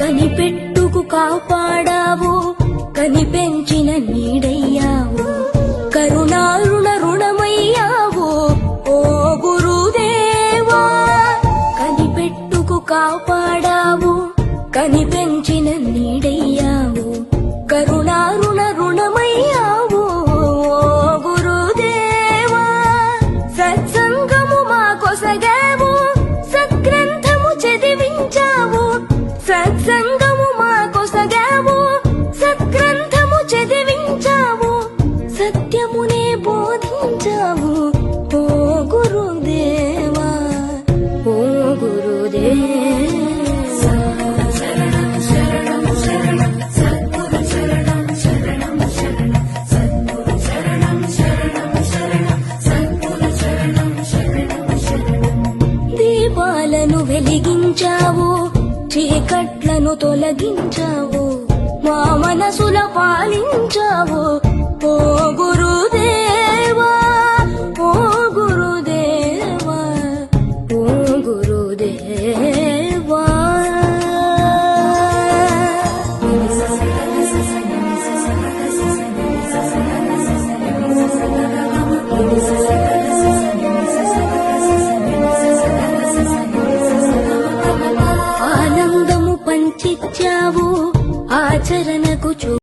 కనిపెట్టుకు కాపాడావు కనిపెంచిన నీడయ్యావు కరుణారుణ రుణమయ్యావు ఓ గురుదేవా. కనిపెట్టుకు కాపాడావు కనిపెంచిన నీడయ్యావు కరుణారుణ బోధించావు ఓ గురుదేవా ఓ గురుదేవా. శరణం శరణం శరణం సద్గురు శరణం శరణం శరణం సద్గురు శరణం శరణం శరణం సద్గురు శరణం శరణం శరణం దీపాలను వెలిగించావు చీకట్లను తొలగించావు మా మనసుల పాలించావు. ఓ ప్రభుదేవా ఆనందము పంచిచ్చావు ఆచరణకు చూ